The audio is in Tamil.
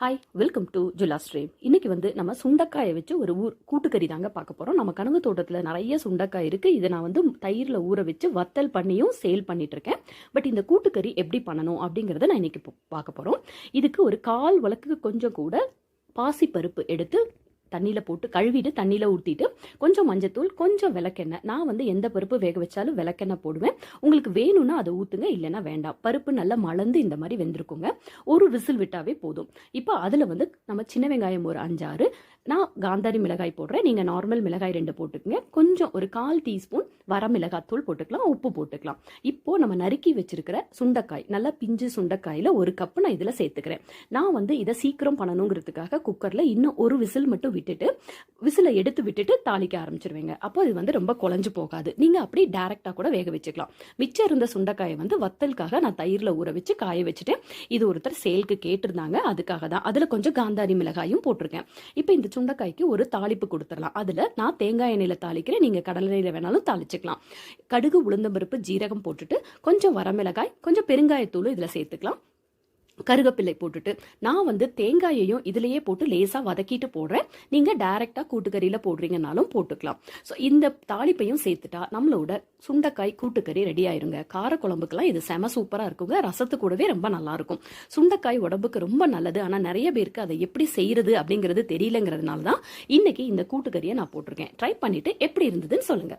Hi welcome to Jhula stream இன்னைக்கு வந்து நம்ம சுண்டக்காயை வச்சு ஒரு ஊர் கூட்டுக்கறி தாங்க பார்க்க போகிறோம் நம்ம கனவு தோட்டத்தில் நிறைய சுண்டக்காய் இருக்குது இதை நான் வந்து தயிரில் ஊற வச்சு வத்தல் பண்ணியும் சேல் பண்ணிகிட்ருக்கேன் இருக்கேன். பட் இந்த கூட்டுக்கறி எப்படி பண்ணணும் அப்படிங்கிறத நான் இன்னைக்கு பார்க்க போகிறோம் இதுக்கு ஒரு கால் வழக்குக்கு கொஞ்சம் கூட பாசிப்பருப்பு எடுத்து தண்ணியில் போட்டு கழுவிட்டு தண்ணியில் ஊற்றிட்டு கொஞ்சம் மஞ்சத்தூள் கொஞ்சம் விளக்கெண்ணெய். நான் வந்து எந்த பருப்பு வேக வச்சாலும் விளக்கெண்ணெய் போடுவேன். உங்களுக்கு வேணும்னா அதை ஊற்றுங்க இல்லைன்னா வேண்டாம். பருப்பு நல்லா மலர்ந்து இந்த மாதிரி வெந்திருக்குங்க. ஒரு விசில் விட்டாவே போதும். இப்போ அதில் வந்து நம்ம சின்ன வெங்காயம் ஒரு அஞ்சாறு. நான் காந்தாரி மிளகாய் போடுறேன். நீங்கள் நார்மல் மிளகாய் ரெண்டு போட்டுக்கோங்க. கொஞ்சம் ஒரு கால் டீஸ்பூன் வரமிளகாத்தூள் போட்டுக்கலாம் உப்பு போட்டுக்கலாம். இப்போ நம்ம நறுக்கி வச்சிருக்கிற சுண்டைக்காய் நல்லா பிஞ்சு சுண்டைக்காயில் ஒரு கப்பு நான் இதில் சேர்த்துக்கிறேன். நான் வந்து இதை சீக்கிரம் பண்ணணுங்கிறதுக்காக குக்கரில் இன்னும் ஒரு விசில் மட்டும் விட்டுட்டு விசிலை எடுத்து விட்டுட்டு தாளிக்க ஆரம்பிச்சிருவீங்க. அப்போ இது வந்து ரொம்ப குழஞ்சு போகாது. நீங்கள் அப்படி டேரெக்டாக கூட வேக வச்சுக்கலாம். மிச்சம் இருந்த சுண்டைக்காயை வந்து வத்தலுக்காக நான் தயிரில் ஊற வச்சு காய வச்சுட்டு இது ஒருத்தர் சேலுக்கு கேட்டிருந்தாங்க. அதுக்காக தான். அதில் கொஞ்சம் காந்தாரி மிளகாயும் போட்டிருக்கேன். இப்போ இந்த சுண்டைக்காய்க்கு ஒரு தாளிப்பு கொடுத்துடலாம். அதில் நான் தேங்காய் எண்ணெயில் தாளிக்கிறேன். நீங்கள் கடலை எண்ணெயில் வேணாலும் தாளிச்சுக்கலாம். கடுகு உளுந்தம்பருப்பு ஜீரகம் போட்டுட்டு கொஞ்சம் வரமிளகாய் கொஞ்சம் பெருங்காயத்தூள் இதில் சேர்த்துக்கலாம். கருகப்பிள்ளை போட்டுட்டு. நான் வந்து தேங்காயையும் இதுலேயே போட்டு லேசாக வதக்கிட்டு போடுறேன். நீங்கள் டைரெக்டாக கூட்டுக்கறியில் போடுறீங்கனாலும் போட்டுக்கலாம். ஸோ இந்த தாளிப்பையும் சேர்த்துட்டா நம்மளோட சுண்டைக்காய் கூட்டுக்கறி ரெடி ஆயிருங்க. காரக்குழம்புக்கெல்லாம் இது செம சூப்பராக இருக்குங்க. ரசத்து கூடவே ரொம்ப நல்லாயிருக்கும் சுண்டைக்காய் உடம்புக்கு ரொம்ப நல்லது. ஆனால் நிறைய பேருக்கு அதை எப்படி செய்கிறது அப்படிங்கிறது தெரியலங்கிறதுனால தான் இன்றைக்கி இந்த கூட்டுக்கறியை நான் போட்டிருக்கேன். ட்ரை பண்ணிவிட்டு எப்படி இருந்ததுன்னு சொல்லுங்கள்